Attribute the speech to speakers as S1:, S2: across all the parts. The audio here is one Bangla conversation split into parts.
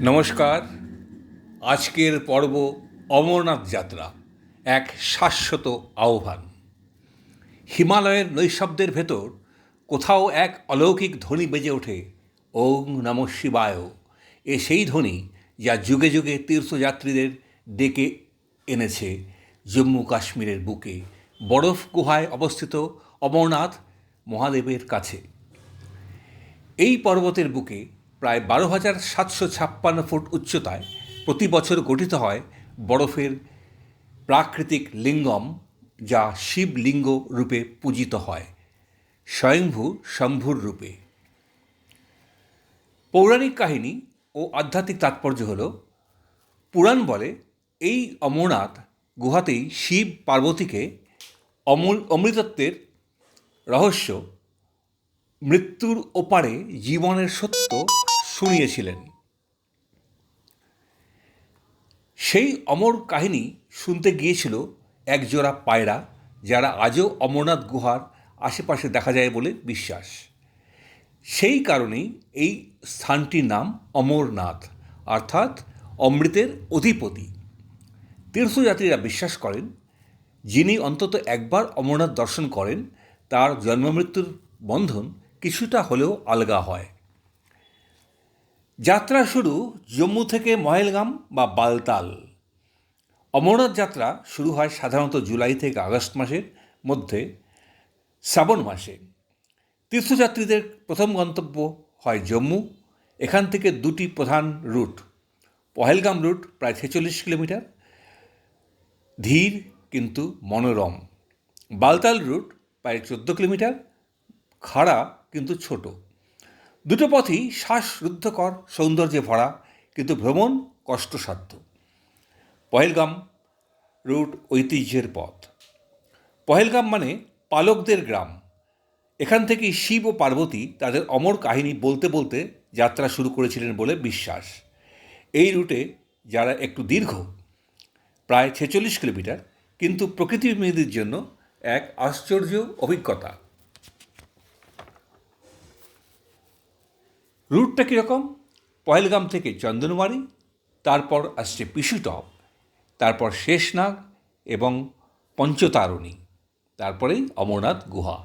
S1: নমস্কার। আজকের পর্ব অমরনাথ যাত্রা, এক শাশ্বত আহ্বান। হিমালয়ের নৈশব্দের ভেতর কোথাও এক অলৌকিক ধ্বনি বেজে ওঠে, ওং নম শিবায়। এ সেই ধ্বনি যা যুগে যুগে তীর্থযাত্রীদের ডেকে এনেছে জম্মু কাশ্মীরের বুকে, বরফ গুহায় অবস্থিত অমরনাথ মহাদেবের কাছে। এই পর্বতের বুকে প্রায় বারো হাজার সাতশো ছাপ্পান্ন ফুট উচ্চতায় প্রতি বছর গঠিত হয় বরফের প্রাকৃতিক লিঙ্গম, যা শিবলিঙ্গ রূপে পূজিত হয়, স্বয়ংভূ শম্ভুর রূপে। পৌরাণিক কাহিনী ও আধ্যাত্মিক তাৎপর্য হল, পুরাণ বলে এই অমরনাথ গুহাতেই শিব পার্বতীকে অমূল অমৃতত্বের রহস্য মৃত্যুর ওপারে জীবনের সত্য শুনিয়েছিলেন। সেই অমর কাহিনী শুনতে গিয়েছিল একজোড়া পায়রা, যারা আজও অমরনাথ গুহার আশেপাশে দেখা যায় বলে বিশ্বাস। সেই কারণেই এই স্থানটির নাম অমরনাথ, অর্থাৎ অমৃতের অধিপতি। তীর্থযাত্রীরা বিশ্বাস করেন, যিনি অন্তত একবার অমরনাথ দর্শন করেন, তার জন্মমৃত্যুর বন্ধন কিছুটা হলেও আলগা হয়। যাত্রা শুরু জম্মু থেকে মহেলগাম বা বালতাল। অমরনাথ যাত্রা শুরু হয় সাধারণত জুলাই থেকে আগস্ট মাসের মধ্যে, শ্রাবণ মাসে। তীর্থযাত্রীদের প্রথম গন্তব্য হয় জম্মু। এখান থেকে দুটি প্রধান রুট, পহেলগাম রুট প্রায় ছেচল্লিশ কিলোমিটার, ধীর কিন্তু মনোরম। বালতাল রুট প্রায় চোদ্দ কিলোমিটার, খাড়া কিন্তু ছোট। দুটো পথই শ্বাসরুদ্ধকর, সৌন্দর্যে ভরা, কিন্তু ভ্রমণ কষ্টসাধ্য। পহেলগাম রুট ঐতিহ্যের পথ। পহেলগাম মানে পালকদের গ্রাম। এখান থেকেই শিব ও পার্বতী তাদের অমর কাহিনী বলতে বলতে যাত্রা শুরু করেছিলেন বলে বিশ্বাস। এই রুটে যারা একটু দীর্ঘ, প্রায় ছেচল্লিশ কিলোমিটার, কিন্তু প্রকৃতিপ্রেমীদের জন্য এক আশ্চর্য অভিজ্ঞতা। রুটটা কীরকম? পহেলগাম থেকে চন্দনবাড়ি তারপর আসছে পিসুটপ, তারপর শেষনাগ এবং পঞ্চতারণী, তারপরেই অমরনাথ গুহা।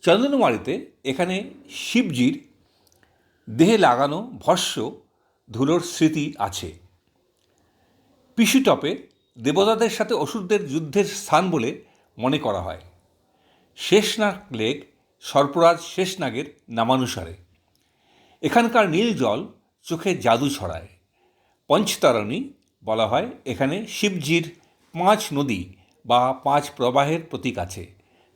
S1: চন্দনবাড়িতে এখানে শিবজির দেহে লাগানো ভস্য ধুলোর স্মৃতি আছে। পিসুটপে দেবতাদের সাথে অসুরদের যুদ্ধের স্থান বলে মনে করা হয়। শেষনাগ লেক সর্পরাজ শেষনাগের নামানুসারে। এখানকার নীল জল চোখে জাদু ছড়ায়। পঞ্চতারণী বলা হয় এখানে শিবজির পাঁচ নদী বা পাঁচ প্রবাহের প্রতীক আছে।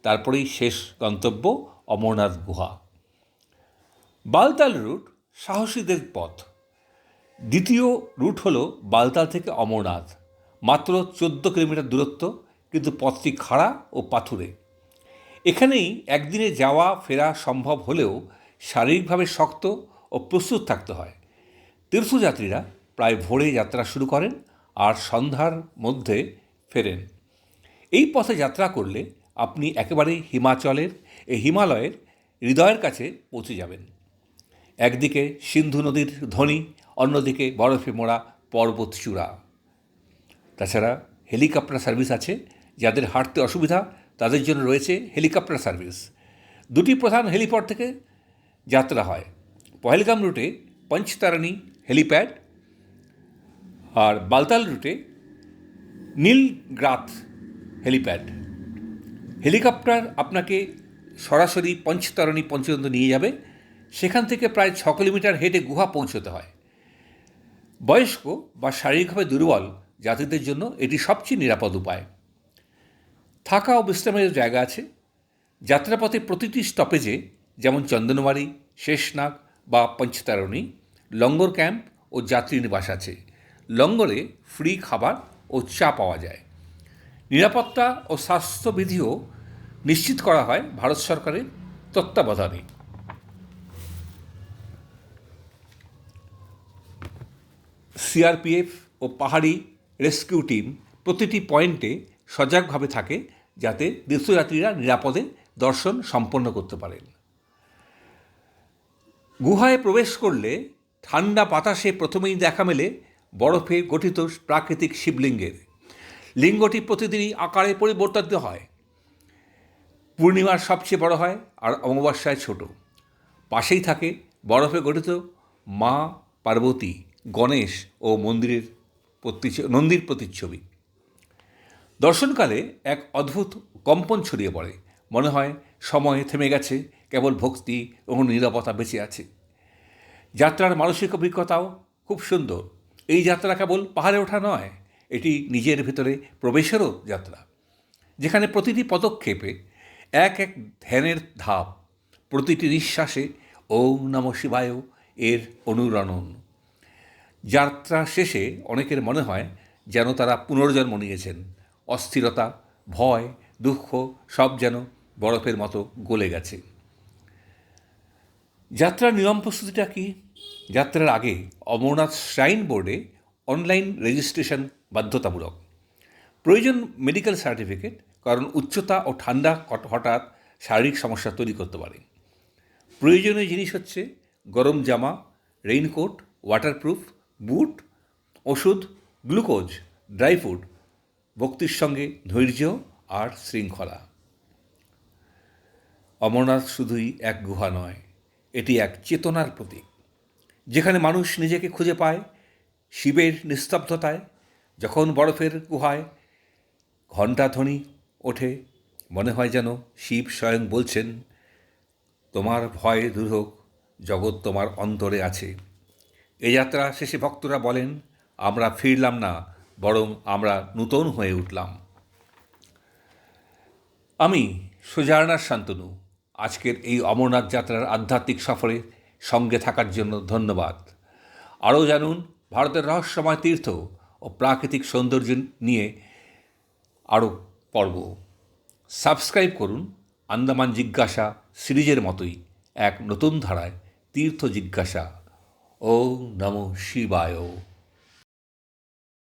S1: তারপরেই শেষ গন্তব্য অমরনাথ গুহা। বালতাল রুট সাহসীদের পথ। দ্বিতীয় রুট হল বালতাল থেকে অমরনাথ। মাত্র চোদ্দ কিলোমিটার দূরত্ব, কিন্তু পথটি খাড়া ও পাথুরে। এখানেই একদিনে যাওয়া ফেরা সম্ভব হলেও শারীরিকভাবে শক্ত ও প্রস্তুত থাকতে হয়। তীর্থযাত্রীরা প্রায় ভোরে যাত্রা শুরু করেন আর সন্ধ্যার মধ্যে ফেরেন। এই পথে যাত্রা করলে আপনি একেবারেই হিমাচলের, এই হিমালয়ের হৃদয়ের কাছে পৌঁছে যাবেন। একদিকে সিন্ধু নদীর ধ্বনি, অন্যদিকে বরফে মোড়া পর্বত চূড়া। তাছাড়া হেলিকপ্টার সার্ভিস আছে, যাদের হাঁটতে অসুবিধা, তাদের জন্য রয়েছে হেলিকপ্টার সার্ভিস। দুটি প্রধান হেলিপড থেকে যাত্রা হয়। পহেলগাম রুটে পঞ্চতারানী হেলিপ্যাড আর বালতাল রুটে নীলগ্রাথ হেলিপ্যাড। হেলিকপ্টার আপনাকে সরাসরি পঞ্চতারণী পর্যন্ত নিয়ে যাবে। সেখান থেকে প্রায় ছ কিলোমিটার হেঁটে গুহা পৌঁছতে হয়। বয়স্ক বা শারীরিকভাবে দুর্বল যাত্রীদের জন্য এটি সবচেয়ে নিরাপদ উপায়। থাকা ও বিশ্রামের জায়গা আছে। যাত্রাপথে প্রতিটি স্টপেজে যেমন চন্দনবাড়ি, শেষনাগ বা পঞ্চতারণী লঙ্গর ক্যাম্প ও যাত্রী নিবাস আছে। লঙ্গরে ফ্রি খাবার ও চা পাওয়া যায়। নিরাপত্তা ও স্বাস্থ্যবিধিও নিশ্চিত করা হয় ভারত সরকারের তত্ত্বাবধানে। সিআরপিএফ ও পাহাড়ি রেস্কিউ টিম প্রতিটি পয়েন্টে সজাগভাবে থাকে যাতে তীর্থযাত্রীরা নিরাপদে দর্শন সম্পন্ন করতে পারেন। গুহায় প্রবেশ করলে ঠান্ডা বাতাসে প্রথমেই দেখা মেলে বরফে গঠিত প্রাকৃতিক শিবলিঙ্গের। লিঙ্গটি প্রতিদিনই আকারে পরিবর্তিত হয়। পূর্ণিমার সবচেয়ে বড় হয় আর অমাবস্যায় ছোট। পাশেই থাকে বরফে গঠিত মা পার্বতী, গণেশ ও মন্দিরের নন্দীর প্রতিচ্ছবি। দর্শনকালে এক অদ্ভুত কম্পন ছড়িয়ে পড়ে। মনে হয় সময় থেমে গেছে, কেবল ভক্তি ও নিরাপত্তা বেঁচে আছে। যাত্রার মানসিক অভিজ্ঞতাও খুব সুন্দর। এই যাত্রা কেবল পাহাড়ে ওঠা নয়, এটি নিজের ভিতরে প্রবেশেরও যাত্রা, যেখানে প্রতিটি পদক্ষেপে এক এক ধ্যানের ধাপ, প্রতিটি নিঃশ্বাসে ওম নম শিবায় এর অনুরণন। যাত্রা শেষে অনেকের মনে হয় যেন তারা পুনর্জন্ম নিয়েছেন। অস্থিরতা, ভয়, দুঃখ সব যেন বরফের মতো গলে গেছে। যাত্রার নিয়ম প্রস্তুতিটা কি? যাত্রার আগে অমরনাথ শ্রাইন বোর্ডে অনলাইন রেজিস্ট্রেশন বাধ্যতামূলক। প্রয়োজন মেডিকেল সার্টিফিকেট কারণ উচ্চতা ও ঠান্ডা হঠাৎ শারীরিক সমস্যা তৈরি করতে পারে। প্রয়োজনীয় জিনিস হচ্ছে গরম জামা রেইনকোট ওয়াটারপ্রুফ বুট ওষুধ গ্লুকোজ ড্রাই ফ্রুট ভক্তির সঙ্গে ধৈর্য আর শৃঙ্খলা। অমরনাথ শুধুই এক গুহা নয়, এটি এক চেতনার প্রতীক। যেখানে মানুষ নিজেকে খুঁজে পায়, শিবের নিস্তব্ধতায়, যখন বরফের গুহায় ঘণ্টাধ্বনি ওঠে, মনে হয় যেন শিব স্বয়ং বলছেন, তোমার ভয় দূর হোক, জগৎ তোমার অন্তরে আছে। এ যাত্রা শেষে ভক্তরা বলেন, আমরা ফিরলাম না, বরং আমরা নূতন হয়ে উঠলাম। আমি সুজারনার শান্তনু আজকের এই অমরনাথ যাত্রার আধ্যাত্মিক সফরে সঙ্গে থাকার জন্য ধন্যবাদ। আরও জানুন, ভারতের রহস্যময় তীর্থ ও প্রাকৃতিক সৌন্দর্য নিয়ে আরও পর্ব। সাবস্ক্রাইব করুন আন্দামান জিজ্ঞাসা সিরিজের মতোই এক নতুন ধারায় তীর্থ জিজ্ঞাসা। ও নম শিবায়।